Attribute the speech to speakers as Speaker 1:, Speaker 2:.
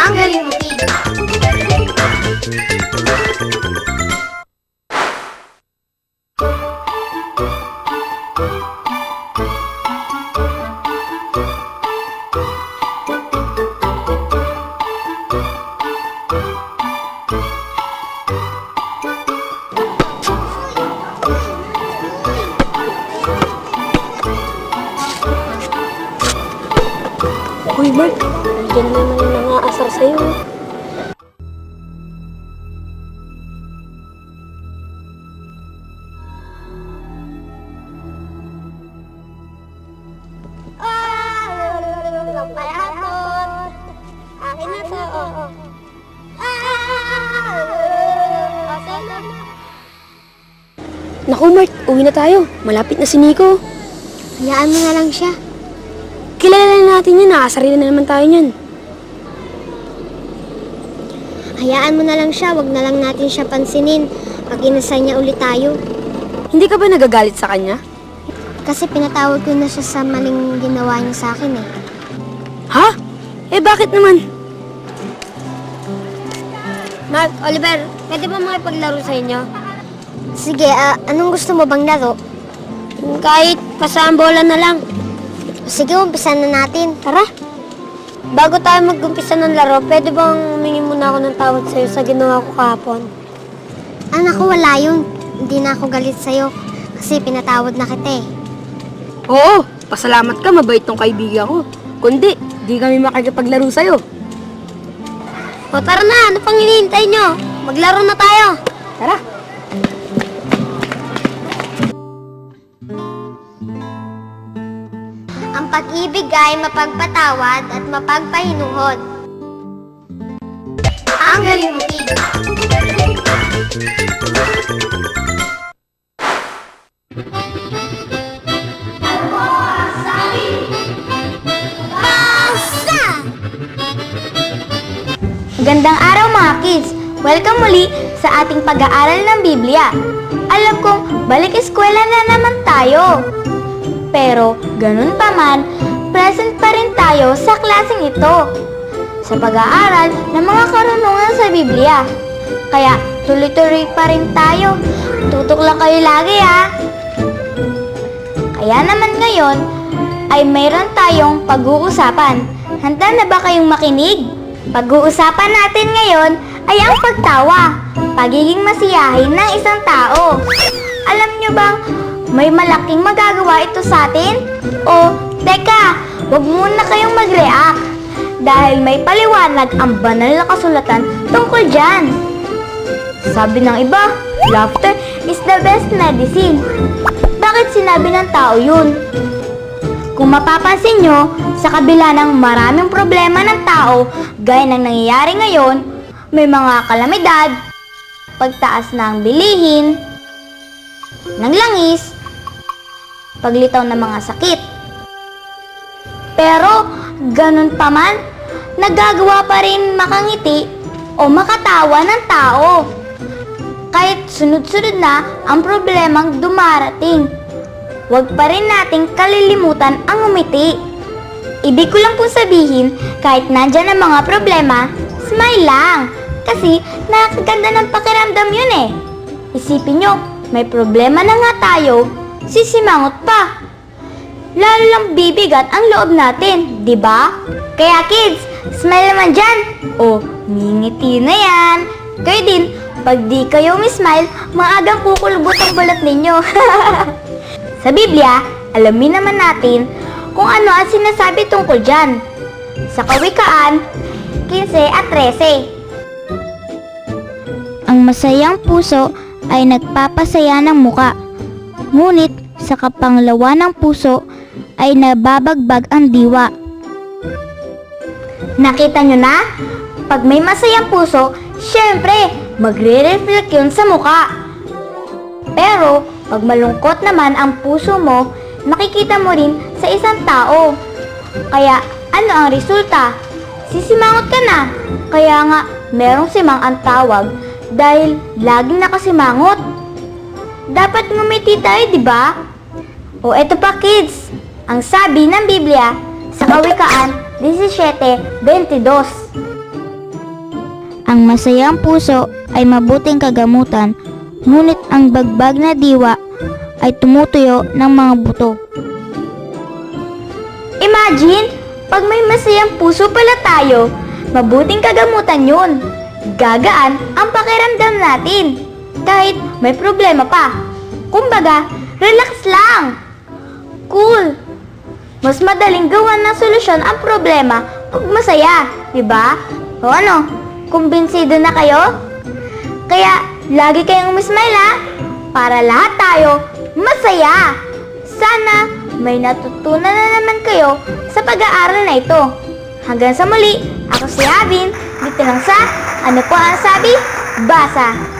Speaker 1: Ang galing mo, Kids!
Speaker 2: Uy, Mark, nandiyan na nangaasar sa'yo. Naku, Mark, uwi na tayo. Malapit na si Nico.
Speaker 1: Hayaan mo na lang siya.
Speaker 2: Kilala na natin yan, nakasarili na naman tayo niyan.
Speaker 1: Hayaan mo na lang siya, wag na lang natin siya pansinin pag inasal niya ulit tayo.
Speaker 2: Hindi ka ba nagagalit sa kanya?
Speaker 1: Kasi pinatawad ko na siya sa maling ginawa niya sa akin eh.
Speaker 2: Ha? Eh, bakit naman?
Speaker 1: Mark, Oliver, pwede ba makipaglaro sa inyo? Sige, ah, anong gusto mo bang laro? Kahit pasaan bola na lang. Sige, umpisa na natin. Tara. Bago tayo mag-umpisa ng laro, pwede bang humingi muna ako ng tawad sa'yo sa ginawa ko kahapon? Anak ko, wala yun. Hindi na ako galit sa'yo kasi pinatawad na kita eh.
Speaker 2: Oo, pasalamat ka, mabait tong kaibigan ko. Kundi, di kami makikipaglaro sa'yo.
Speaker 1: O tara na, ano pang hinihintay nyo? Maglaro na tayo.
Speaker 2: Tara.
Speaker 1: Ang pag-ibig ay mapagpatawad at mapagpahinuhod. Ang galing mo, Pete.
Speaker 3: Gandang araw mga kids! Welcome muli sa ating pag-aaral ng Biblia. Alam kong balik eskwela na naman tayo. Pero ganun pa man, present pa rin tayo sa klaseng ito. Sa pag-aaral ng mga karunungan sa Biblia. Kaya tuloy-tuloy pa rin tayo. Tutok lang kayo lagi ha! Kaya naman ngayon ay mayroon tayong pag-uusapan. Handa na ba kayong makinig? Pag-uusapan natin ngayon ay ang pagtawa, pagiging masiyahin ng isang tao. Alam nyo bang may malaking magagawa ito sa atin? O, teka, wag muna kayong mag-react dahil may paliwanag ang banal na kasulatan tungkol dyan. Sabi ng iba, laughter is the best medicine. Bakit sinabi ng tao yun? Kung mapapansin nyo, sa kabila ng maraming problema ng tao, gaya ng nangyayari ngayon, may mga kalamidad, pagtaas ng bilihin, ng langis, paglitaw ng mga sakit. Pero, ganun pa man, nagagawa pa rin makangiti o makatawa ng tao. Kahit sunod-sunod na ang problemang dumarating huwag pa rin nating kalilimutan ang umiti. Ibig ko lang po sabihin, kahit nandyan ang mga problema, smile lang. Kasi nakakaganda ng pakiramdam yun eh. Isipin nyo, may problema na nga tayo, sisimangot pa. Lalo lang bibigat ang loob natin, di ba? Kaya kids, smile naman dyan. O, ngingiti na yan. Kayo din, pag di kayo mismile, maagang kukulubot ang balat ninyo. Sa Biblia, alamin naman natin kung ano ang sinasabi tungkol dyan. Sa Kawikaan 15 at 13. Ang masayang puso ay nagpapasaya ng muka. Ngunit sa kapanglawan ng puso ay nababagbag ang diwa. Nakita nyo na? Pag may masayang puso, syempre, magre-reflect yun sa muka. Pero, pag malungkot naman ang puso mo, makikita mo rin sa isang tao. Kaya, ano ang resulta? Sisimangot ka na. Kaya nga, merong simang ang tawag dahil laging nakasimangot. Dapat ngumiti tayo, di ba? O eto pa kids, ang sabi ng Biblia sa Kawikaan 17:22. Ang masayang puso ay mabuting kagamutan, ngunit ang bagbag na diwa ay tumutuyo ng mga buto. Imagine, pag may masayang puso pala tayo, mabuting kagamutan yun. Gagaan ang pakiramdam natin. Kahit may problema pa. Kumbaga, relax lang. Cool. Mas madaling gawan ng solusyon ang problema pag masaya, di ba? O ano, kumbinsido na kayo? Kaya, lagi kayong umismile ha, para lahat tayo masaya. Sana may natutunan na naman kayo sa pag-aaral na ito. Hanggang sa muli, ako si Abin, dito lang sa Ano po ang sabi? Basa!